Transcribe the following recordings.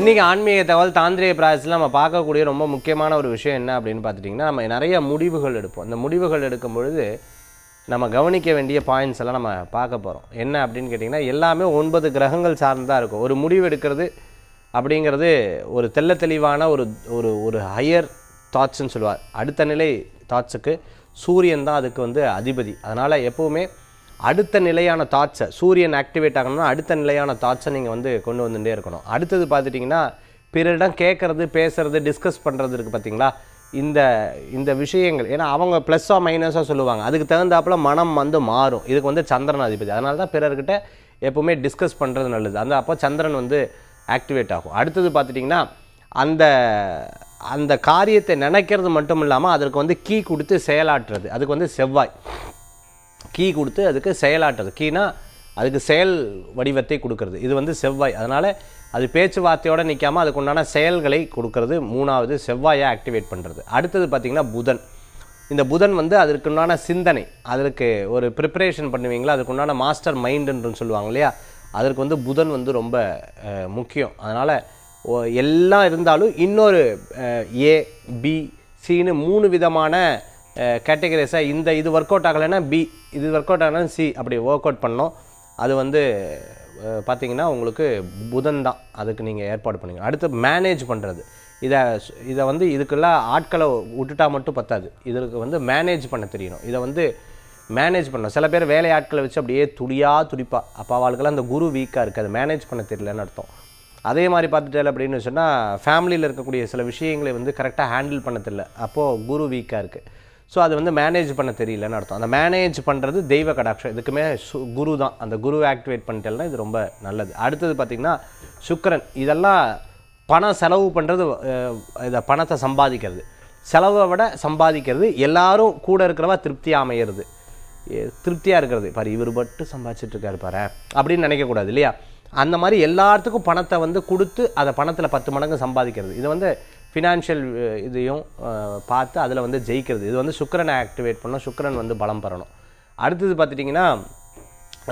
இன்றைக்கி ஆன்மீக தகவல் தாந்திரிக பிராயசத்தில் நம்ம பார்க்கக்கூடிய ரொம்ப முக்கியமான ஒரு விஷயம் என்ன அப்படின்னு பார்த்துட்டிங்கன்னா நம்ம நிறைய முடிவுகள் எடுப்போம். அந்த முடிவுகள் எடுக்கும் பொழுது நம்ம கவனிக்க வேண்டிய பாயிண்ட்ஸ் எல்லாம் நம்ம பார்க்க போகிறோம் என்ன அப்படின்னு கேட்டிங்கன்னா எல்லாமே ஒன்பது கிரகங்கள் சார்ந்ததாக இருக்கும். ஒரு முடிவு எடுக்கிறது அப்படிங்கிறது ஒரு தெள்ள தெளிவான ஒரு ஒரு ஒரு ஹையர் தாட்ஸ்ன்னு சொல்லுவார். அடுத்த நிலை தாட்ஸுக்கு சூரியன் தான் அதுக்கு வந்து அதிபதி. அதனால் எப்போவுமே அடுத்த நிலையான தாட்ஸை சூரியன் ஆக்டிவேட் ஆகணும்னா அடுத்த நிலையான தாட்ஸை நீங்கள் வந்து கொண்டு வந்துட்டே இருக்கணும். அடுத்தது பார்த்துட்டிங்கன்னா பிறரிடம் கேட்குறது பேசுகிறது டிஸ்கஸ் பண்ணுறது இருக்குது பார்த்தீங்களா? இந்த இந்த விஷயங்கள். ஏன்னா அவங்க ப்ளஸ்ஸாக மைனஸாக சொல்லுவாங்க. அதுக்கு தகுந்தாப்புல மனம் வந்து மாறும். இதுக்கு வந்து சந்திரன் அதிபதி அதனால தான் பிறர்கிட்ட எப்போவுமே டிஸ்கஸ் பண்ணுறது நல்லது. அந்த அப்போ சந்திரன் வந்து ஆக்டிவேட் ஆகும். அடுத்தது பார்த்துட்டிங்கன்னா அந்த அந்த காரியத்தை நினைக்கிறது மட்டும் இல்லாமல் அதற்கு வந்து கீ கொடுத்து செயலாற்றுறது. அதுக்கு வந்து செவ்வாய். கீ கொடுத்து அதுக்கு செயலாட்டுறது கீனா அதுக்கு செயல் வடிவத்தை கொடுக்கறது. இது வந்து செவ்வாய். அதனால் அது பேச்சுவார்த்தையோடு நிற்காம அதுக்கு உண்டான செயல்களை கொடுக்கறது. மூணாவது செவ்வாயை ஆக்டிவேட் பண்ணுறது அடுத்தது பார்த்திங்கன்னா புதன். இந்த புதன் வந்து அதற்குண்டான சிந்தனை. அதற்கு ஒரு ப்ரிப்பரேஷன் பண்ணுவீங்களா? அதுக்குண்டான மாஸ்டர் மைண்டுன்னு சொல்லுவாங்க இல்லையா? அதற்கு வந்து புதன் வந்து ரொம்ப முக்கியம். அதனால் எல்லாம் இருந்தாலும் இன்னொரு ஏ பி சின்னு மூணு விதமான கேட்டகரிஸாக இந்த இது ஒர்க் அவுட் ஆகலைன்னா பி இது ஒர்க் அவுட் ஆகலைன்னா சி அப்படி ஒர்க் அவுட் பண்ணோம் அது வந்து பார்த்திங்கன்னா உங்களுக்கு புதன் தான். அதுக்கு நீங்கள் ஏற்பாடு பண்ணுங்கள் அடுத்து மேனேஜ் பண்ணுறது இதை இதை வந்து இதுக்கெல்லாம் ஆட்களை விட்டுட்டா மட்டும் பத்தாது. இதற்கு வந்து மேனேஜ் பண்ண தெரியணும். இதை வந்து மேனேஜ் பண்ணணும். சில பேர் வேலை ஆட்களை வச்சு அப்படியே துடியாக துடிப்பா. அப்போ அவளுக்கெல்லாம் அந்த குரு வீக்காக இருக்குது. அதை மேனேஜ் பண்ண தெரியலன்னு அர்த்தம். அதே மாதிரி பார்த்துட்டேன் அப்படின்னு சொன்னால் ஃபேமிலியில் இருக்கக்கூடிய சில விஷயங்களை வந்து கரெக்டாக ஹேண்டில் பண்ண தெரியல. அப்போது குரு வீக்காக இருக்குது ஸோ அது வந்து மேனேஜ் பண்ண தெரியலன்னு அர்த்தம். அந்த மேனேஜ் பண்ணுறது தெய்வ கடாட்சம். இதுக்குமே சு குரு தான். அந்த குரு ஆக்டிவேட் பண்ணிட்டேன்னா இது ரொம்ப நல்லது. அடுத்தது பார்த்திங்கன்னா சுக்கரன். இதெல்லாம் பணம் செலவு பண்ணுறது இதை பணத்தை சம்பாதிக்கிறது. செலவை விட சம்பாதிக்கிறது எல்லாரும் கூட இருக்கிறவா திருப்தி அமையிறது. திருப்தியாக இருக்கிறது. பாரு இவர் மட்டும் சம்பாதிச்சிட்ருக்காரு பாரு அப்படின்னு நினைக்கக்கூடாது இல்லையா? அந்த மாதிரி எல்லாத்துக்கும் பணத்தை வந்து கொடுத்து அதை பணத்தில் பத்து மடங்கு சம்பாதிக்கிறது. இது வந்து ஃபினான்ஷியல் uh, இதையும் uh, பார்த்து அதில் வந்து ஜெயிக்கிறது. இது வந்து சுக்கிரனை ஆக்டிவேட் பண்ணணும். சுக்கிரன் வந்து பலம் பெறணும். அடுத்தது பார்த்துட்டிங்கன்னா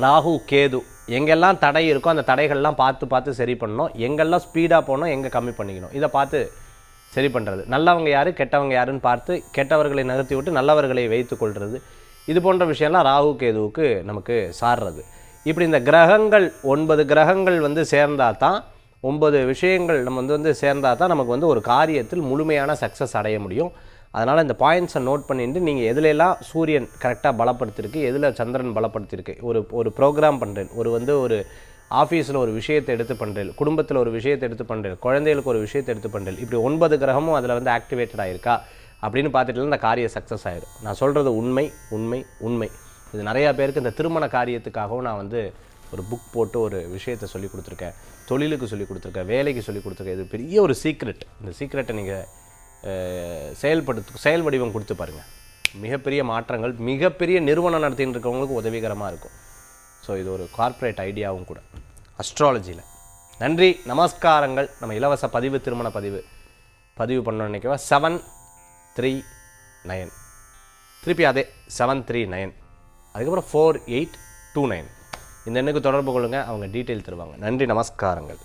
ராகு கேது எங்கெல்லாம் தடை இருக்கோ அந்த தடைகள்லாம் பார்த்து பார்த்து சரி பண்ணணும். எங்கெல்லாம் ஸ்பீடாக போகணும் எங்கே கம்மி பண்ணிக்கணும். இதை பார்த்து சரி பண்ணுறது நல்லவங்க யார் கெட்டவங்க யாருன்னு பார்த்து கெட்டவர்களை நகர்த்தி விட்டு நல்லவர்களை வைத்து கொள்வது இது போன்ற விஷயம்லாம் ராகு கேதுவுக்கு நமக்கு சாடுறது இப்படி இந்த கிரகங்கள் ஒன்பது கிரகங்கள் வந்து சேர்ந்தால் தான் ஒன்பது விஷயங்கள் நம்ம வந்து வந்து சேர்ந்தால் தான் நமக்கு வந்து ஒரு காரியத்தில் முழுமையான சக்ஸஸ் அடைய முடியும். அதனால் இந்த பாயிண்ட்ஸை நோட் பண்ணிட்டு நீங்கள் எதுலெல்லாம் சூரியன் கரெக்டாக பலப்படுத்திருக்கு எதில் சந்திரன் பலப்படுத்தியிருக்கு ஒரு ஒரு ப்ரோக்ராம் பண்ணுறேன் ஒரு வந்து ஒரு ஆஃபீஸில் ஒரு விஷயத்தை எடுத்து பண்ணுறேன் குடும்பத்தில் ஒரு விஷயத்தை எடுத்து பண்ணுறேன் குழந்தைகளுக்கு ஒரு விஷயத்தை எடுத்து பண்ணுறேன் இப்படி ஒன்பது கிரகமும் அதில் வந்து ஆக்டிவேட்டட் ஆயிருக்கா? அப்படின்னு பார்த்துட்டு இந்த காரியம் சக்ஸஸ் ஆயிடும் நான் சொல்கிறது உண்மை உண்மை உண்மை. இது நிறையா பேருக்கு இந்த திருமண காரியத்துக்காகவும் நான் வந்து ஒரு புக் போட்டு ஒரு விஷயத்தை சொல்லி கொடுத்துருக்கேன். தொழிலுக்கு சொல்லி கொடுத்துருக்கேன். வேலைக்கு சொல்லி கொடுத்துருக்கேன். இது பெரிய ஒரு சீக்ரெட் இந்த சீக்ரெட்டை நீங்கள் செயல்படுத்து செயல் வடிவம் கொடுத்து பாருங்கள் மிகப்பெரிய மாற்றங்கள் மிகப்பெரிய நிறுவனம் நடத்தின்னு இருக்கவங்களுக்கு உதவிகரமாக இருக்கும். ஸோ இது ஒரு கார்ப்பரேட் ஐடியாவும் கூட. அஸ்ட்ராலஜியில் நன்றி நமஸ்காரங்கள். நம்ம இலவச பதிவு திருமண பதிவு. பதிவு பண்ணோம் நினைக்கவா? செவன் த்ரீ நயன் திருப்பி அதே செவன் த்ரீ நைன் அதுக்கப்புறம் ஃபோர் எயிட் டூ நைன் இந்த எண்ணுக்கு தொடர்பு கொள்ளுங்கள் அவங்க டீட்டெயில் தருவாங்க. நன்றி நமஸ்காரங்கள்.